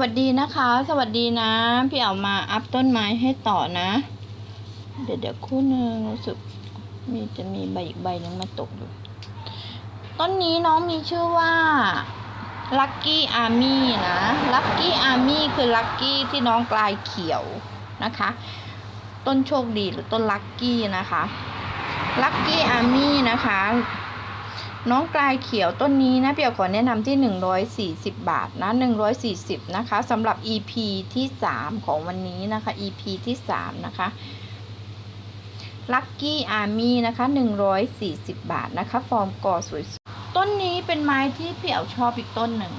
วัสดีนะคะ สวัสดีนะ พี่เอามาอัพต้นไม้ให้ต่อนะ เดี๋ยวเดี๋ยวคู่หนึ่งรู้สึกมีจะมีใบอีกใบนึงมาตกอยู่ ต้นนี้น้องมีชื่อว่า Lucky Army นะ Lucky Army คือ Lucky ที่น้องกลายเขียวนะคะ ต้นโชคดีหรือต้น Lucky นะคะ Lucky Army นะคะ น้องกลายเขียวต้นนี้นะเปียวขอแนะนำที่ 140 บาทนะ 140 นะคะสำหรับ EP ที่ 3 ของวันนี้นะคะ EP ที่ 3 นะคะ Lucky Army นะคะ 140 บาทนะคะ ฟอร์มกอสวยๆต้นนี้เป็นไม้ที่เปียวชอบอีกต้นหนึ่ง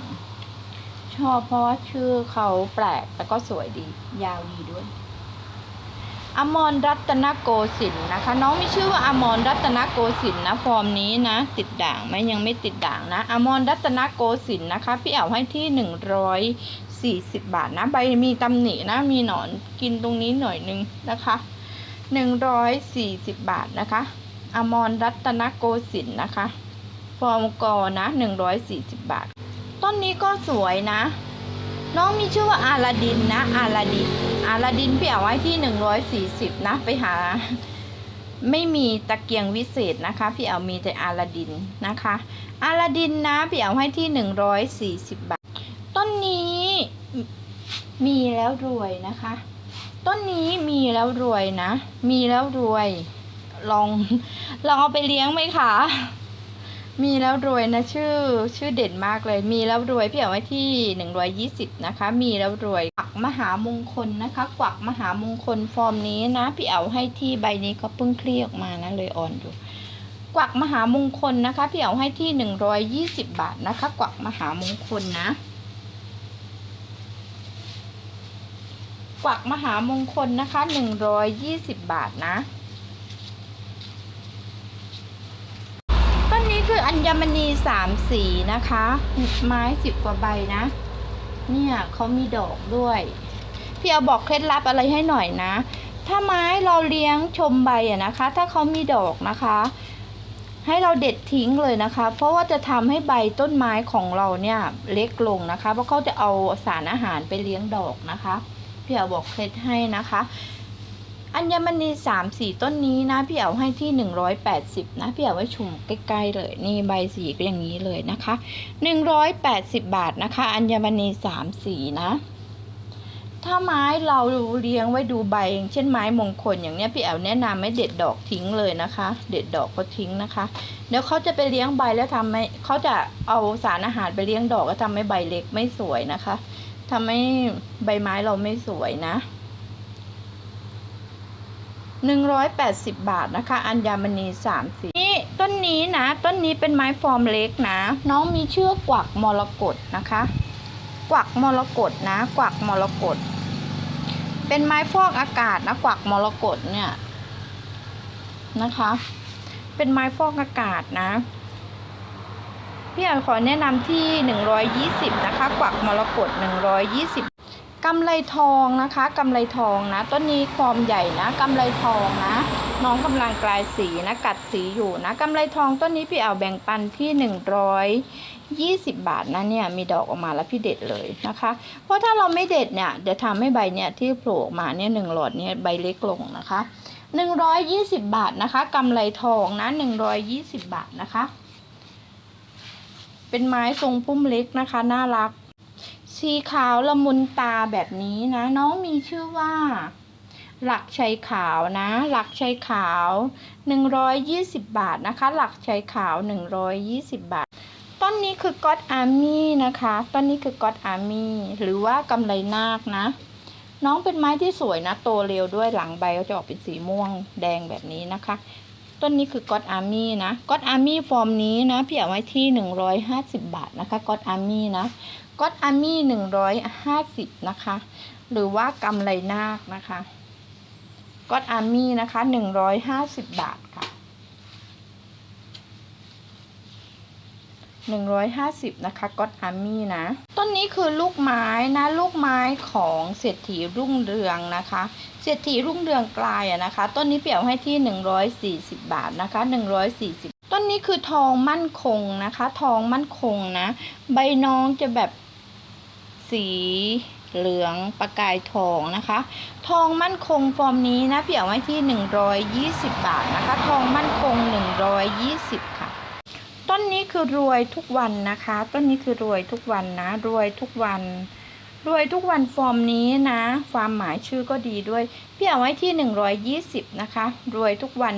ชอบเพราะว่าชื่อเขาแปลกแล้วก็สวยดี ยาวดีด้วย อมรรัตนโกสินทร์นะคะ น้องมีชื่อว่าอมรรัตนโกสินทร์นะฟอร์มนี้นะ ติดด่างไหมยังไม่ติดด่างนะ อมรรัตนโกสินทร์นะคะ พี่เอาให้ที่หนึ่งร้อยสี่สิบบาทนะใบมีตำหนินะมีหนอนกินตรงนี้หน่อยนึงนะคะหนึ่งร้อยสี่สิบบาทนะคะ อมรรัตนโกสินทร์นะคะ ฟอร์มกอนะหนึ่งร้อยสี่สิบบาท ต้นนี้ก็สวยนะ น้องมีชื่อว่าอาลาดินนะ อาลาดิน อาลาดินพี่เอาไว้ที่หนึ่งร้อยสี่สิบนะ ไปหา ไม่มีตะเกียงวิเศษนะคะ พี่เอามีแต่อาลาดินนะคะ อาลาดินนะพี่เอาให้ที่หนึ่งร้อยสี่สิบบาท ต้นนี้มีแล้วรวยนะคะ ต้นนี้มีแล้วรวยนะ มีแล้วรวย ลอง ลองเอาไปเลี้ยงไหมคะ มีแล้วรวยนะชื่อชื่อเด่นมากเลย มีแล้วรวยพี่เอาไว้ที่หนึ่งร้อยยี่สิบนะคะ มีแล้วรวยกวักมหามงคลนะคะ กวักมหามงคลฟอร์มนี้นะพี่เอาให้ที่ใบนี้เขาเพิ่งคลี่ออกมานะเลยอ่อนอยู่กวักมหามงคลนะคะ พี่เอาให้ที่หนึ่งร้อยยี่สิบบาทนะคะ กวักมหามงคลนะกวักมหามงคลนะคะหนึ่งร้อยยี่สิบบาทนะ ต้นนี้คืออั ญมณีสามสีนะคะไม้สิบกว่าใบนะ เนี่ยเขามีดอกด้วย พี่เอาบอกเคล็ดลับอะไรให้หน่อยนะ ถ้าไม้เราเลี้ยงชมใบอะนะคะ ถ้าเขามีดอกนะคะ ให้เราเด็ดทิ้งเลยนะคะ เพราะว่าจะทำให้ใบต้นไม้ของเราเนี่ยเล็กลงนะคะ เพราะเขาจะเอาสารอาหารไปเลี้ยงดอกนะคะ พี่เอาบอกเคล็ดให้นะคะ อัญมณีสามสีต้นนี้นะพี่เอาให้ที่หนึ่งร้อยแปดสิบนะพี่เอาไว้ชุมใกล้ๆเลยนี่ใบสีก็อย่างนี้เลยนะคะหนึ่งร้อยแปดสิบบาทนะคะ อัญมณีสามสีนะ ถ้าไม้เราเลี้ยงไว้ดูใบอย่างเช่นไม้มงคลอย่างเนี้ยพี่แอลแนะนำไม่เด็ดดอกทิ้งเลยนะคะ เด็ดดอกก็ทิ้งนะคะ เดี๋ยวเขาจะไปเลี้ยงใบแล้วทำให้เขาจะเอาสารอาหารไปเลี้ยงดอกก็ทำให้ใบเล็กไม่สวยนะคะทำให้ใบไม้เราไม่สวยนะ หนึ่งร้อยแปดสิบบาทนะคะ อัญมณีสามสีนี่ต้นนี้นะ ต้นนี้เป็นไม้ฟอร์มเล็กนะ น้องมีเชือกกวักมรกตนะคะ กวักมรกตนะ กวักมรกตเป็นไม้ฟอกอากาศนะกวักมรกตเนี่ยนะคะ เป็นไม้ฟอกอากาศนะพี่อยขอแนะนำที่หนึ่งร้อยยี่สิบนะคะ กวักมรกตหนึ่งร้อยยี่สิบ กำไรทองนะคะกำไรทองนะ ต้นนี้ฟอร์มใหญ่นะกำไรทองนะ น้องกำลังกลายสีนะกัดสีอยู่นะกำไรทองต้นนี้พี่เอาแบ่งปันที่หนึ่งร้อยยี่สิบบาทนะเนี่ยมีดอกออกมาแล้วพี่เด็ดเลยนะคะ เพราะถ้าเราไม่เด็ดเนี่ยเดี๋ยวทำให้ใบเนี่ยที่โผล่ออกมาเนี่ยหนึ่งหลอดเนี่ยใบเล็กลงนะคะหนึ่งร้อยยี่สิบบาทนะคะกำไรทองนะหนึ่งร้อยยี่สิบบาทนะคะ เป็นไม้ทรงพุ่มเล็กนะคะ น่ารัก สีขาวละมุนตาแบบนี้นะ น้องมีชื่อว่า หลักชัยขาวนะ หลักชัยขาว 120 บาทนะคะ หลักชัยขาว 120 บาท ต้นนี้คือก็อดอาร์มี่นะคะ ต้นนี้คือก็อดอาร์มี่หรือว่ากำไรนาคนะ น้องเป็นไม้ที่สวยนะ โตเร็วด้วยหลังใบก็จะออกเป็นสีม่วงแดงแบบนี้นะคะ ต้นนี้คือก็อดอาร์มี่นะก็อดอาร์มี่ฟอร์มนี้นะพี่เอาไว้ที่ 150 บาทนะคะก็อดอาร์มี่นะก็อดอาร์มี่หนึ่งร้อยห้าสิบนะคะ หรือว่ากำไรนาคนะคะก็อดอาร์มี่นะคะหนึ่งร้อยห้าสิบบาทค่ะ หนึ่งร้อยห้าสิบนะคะก็อดอาร์มี่นะ ต้นนี้คือลูกไม้นะ ลูกไม้ของเศรษฐีรุ่งเรืองนะคะ เศรษฐีรุ่งเรืองกลายอะนะคะ ต้นนี้เปรียบให้ที่หนึ่งร้อยสี่สิบบาทนะคะหนึ่งร้อยสี่สิบต้นนี้คือทองมั่นคงนะคะ ทองมั่นคงนะ ใบน้องจะแบบสีเหลืองประกายทองนะคะ ทองมั่นคงฟอร์มนี้นะพี่เอาไว้ที่ 120 บาทนะคะ ทองมั่นคง 120ค่ะ ต้นนี้คือรวยทุกวันนะคะ ต้นนี้คือรวยทุกวันนะ รวยทุกวัน รวยทุกวันฟอร์มนี้นะ ความหมายชื่อก็ดีด้วย พี่เอาไว้ที่ 120 นะคะ รวยทุกวัน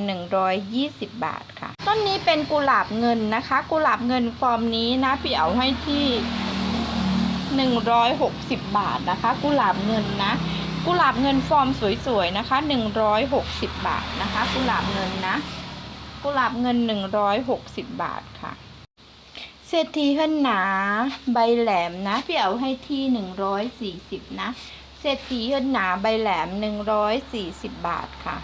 120 บาทค่ะ ต้นนี้เป็นกุหลาบเงินนะคะ กุหลาบเงินฟอร์มนี้นะ พี่เอาให้ที่ 160 บาทนะคะ กุหลาบเงินนะ กุหลาบเงินฟอร์มสวยๆนะคะ 160 บาทนะคะ กุหลาบเงินนะ กุหลาบเงิน 160 บาทค่ะ เศรษฐีเฮิรนหนาใบแหลมนะพี่เอาให้ที่ 140 นะเศรษฐีเฮิรนหนาใบแหลม 140 บาทค่ะ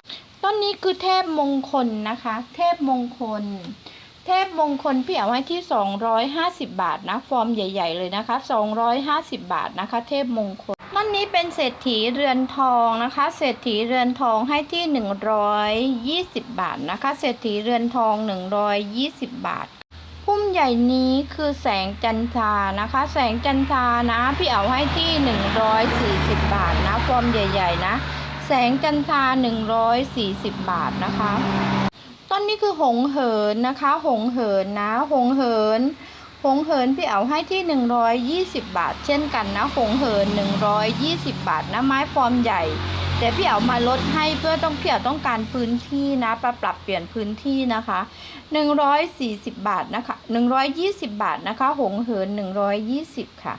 ต้นนี้คือเทพมงคลนะคะ เทพมงคล เทพมงคลพี่เอาไว้ที่ 250 บาทนะ ฟอร์มใหญ่ ๆ เลยนะคะ 250 บาทนะคะ เทพมงคล ต้นนี้เป็นเศรษฐีเรือนทองนะคะ เศรษฐีเรือนทองให้ที่ 120 บาทนะคะ เศรษฐีเรือนทอง 120 บาท พุ่มใหญ่นี้คือแสงจันทรานะคะ แสงจันทรานะ พี่เอาให้ที่ 140 บาทนะฟอร์มใหญ่ ๆ นะ แสงจันทรา140 บาทนะคะ ต้นนี้คือหงเหินนะคะ หงเหินนะ หงเหิน หงเหินพี่เอาให้ที่ 120 บาท เช่นกันนะหงเหิน 120 บาทนะไม้ฟอร์มใหญ่ แต่พี่เอามาลดให้เพื่อต้องพี่เอาต้องการพื้นที่นะปรับปรับเปลี่ยนพื้นที่นะคะ 140 บาทนะคะ 120 บาทนะคะหงเหิน 120 ค่ะ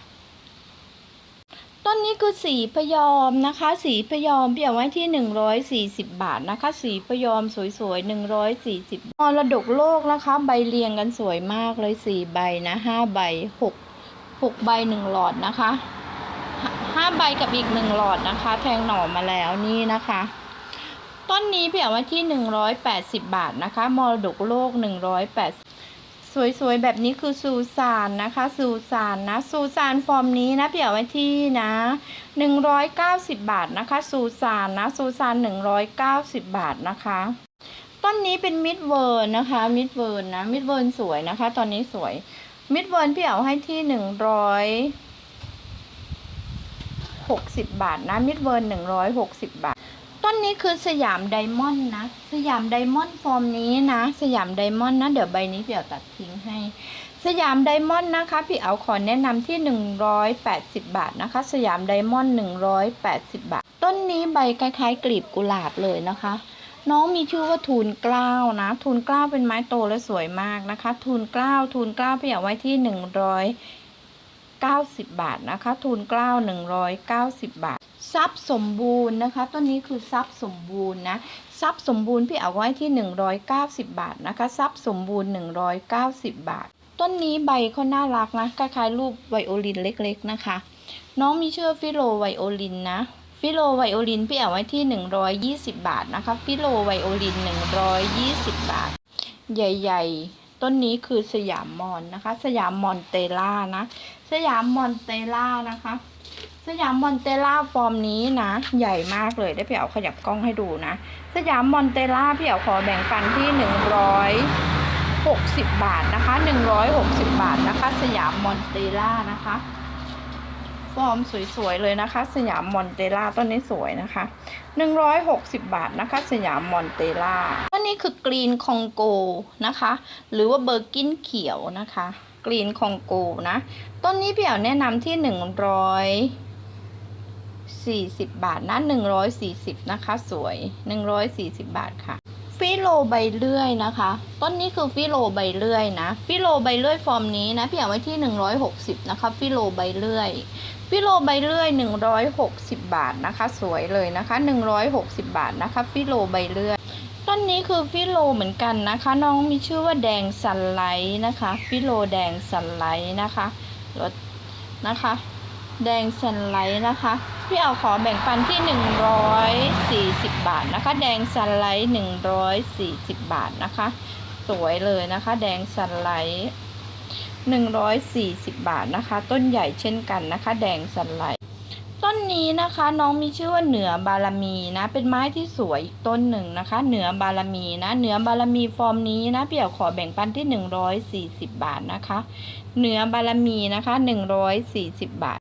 ต้นนี้คือสีพยอมนะคะ สีพยอมเพี่เอาไว้ที่ 140 บาทนะคะ สีพยอมสวยๆ 140มรดกโลกนะคะ ใบเรียงกันสวยมากเลยสี่ใบนะห้าใบหกหกใบหนึ่งหลอดนะคะห้าใบกับอีกหนึ่งหลอดนะคะ แทงหน่อมาแล้วนี่นะคะ ต้นนี้เพี่เอาไว้ที่ 180 บาทนะคะ มรดกโลก 180 สวยๆ แบบนี้คือซูซานนะคะซูซานนะซูซานฟอร์มนี้นะพี่เอาไว้ที่นะ190 บาทนะคะซูซานนะซูซาน190 บาทนะคะ ต้นนี้เป็นมิดเวิร์นนะคะ มิดเวิร์นนะ มิดเวิร์นสวยนะคะ ตอนนี้สวย มิดเวิร์นพี่เอาให้ที่160 บาทนะ มิดเวิร์น160 บาท ต้นนี้คือสยามไดมอนด์นะ สยามไดมอนด์ฟอร์มนี้นะ สยามไดมอนด์นะ เดี๋ยวใบนี้พี่เอาตัดทิ้งให้ สยามไดมอนด์นะคะ พี่เอาขอแนะนำที่ 180 บาทนะคะ สยามไดมอนด์180 บาท ต้นนี้ใบคล้ายๆกลีบกุหลาบเลยนะคะ น้องมีชื่อว่าทูลเกล้าวนะ ทูลเกล้าวเป็นไม้โตและสวยมากนะคะ ทูลเกล้าว ทูลเกล้าวพี่เอาไว้ที่190 บาทนะคะ ทูลเกล้า190 บาท ทรัพย์สมบูรณ์นะคะ ต้นนี้คือทรัพย์สมบูรณ์นะทรัพย์สมบูรณ์พี่เอาไว้ที่ 190 บาทนะคะทรัพย์สมบูรณ์ 190 บาท ต้นนี้ใบเขาน่ารักนะคล้ายๆรูปไวโอลินเล็กๆนะคะ น้องมีชื่อฟิโลไวโอลินนะฟิโลไวโอลินพี่เอาไว้ที่ 120 บาทนะคะฟิโลไวโอลิน 120 บาท ใหญ่ๆ ต้นนี้คือสยามมอนนะคะ สยามมอนเตล่านะ สยามมอนเตล่านะคะ สยามมอนเตล่าฟอร์มนี้นะ ใหญ่มากเลยได้พี่เอาขยับกล้องให้ดูนะ สยามมอนเตล่าพี่เอาขอแบ่งปันที่ 160 บาทนะคะ 160 บาทนะคะ สยามมอนเตล่านะคะฟอร์มสวยๆเลยนะคะ สยามมอนเตล่าต้นนี้สวยนะคะ 160 บาทนะคะ สยามมอนเตล่าต้นนี้คือกรีนคองโกนะคะ หรือว่าเบอร์กินเขียวนะคะ กรีนคองโกนะ ต้นนี้พี่เอาแนะนำที่ 140 บาทนะ140 นะคะ สวย 140 บาทค่ะ ฟิโลใบเลื่อยนะคะ ต้นนี้คือฟิโลใบเลื่อยนะ ฟิโลใบเลื่อยฟอร์มนี้นะพี่เอาไว้ที่ 160 นะคะ ฟิโลใบเลื่อย ฟิโลใบเลื่อย 160 บาทนะคะ สวยเลยนะคะ 160 บาทนะคะ ฟิโลใบเลื่อย ต้นนี้คือฟิโลเหมือนกันนะคะ น้องมีชื่อว่าแดงสันไลท์นะคะ ฟิโลแดงสันไลท์นะคะรถนะคะ แดงสันไลท์นะคะ พี่เอาขอแบ่งปันที่ 140 บาทนะคะ แดงสันไลท์140 บาทนะคะ สวยเลยนะคะ แดงสันไลท์140 บาทนะคะ ต้นใหญ่เช่นกันนะคะ แดงสันไลท์ต้นนี้นะคะน้องมีชื่อว่าเหนือบารมีนะ เป็นไม้ที่สวยอีกต้นหนึ่งนะคะ เหนือบารมีนะ เหนือบารมีฟอร์มนี้นะพี่เอาขอแบ่งปันที่ 140 บาทนะคะ เหนือบารมีนะคะ 140 บาท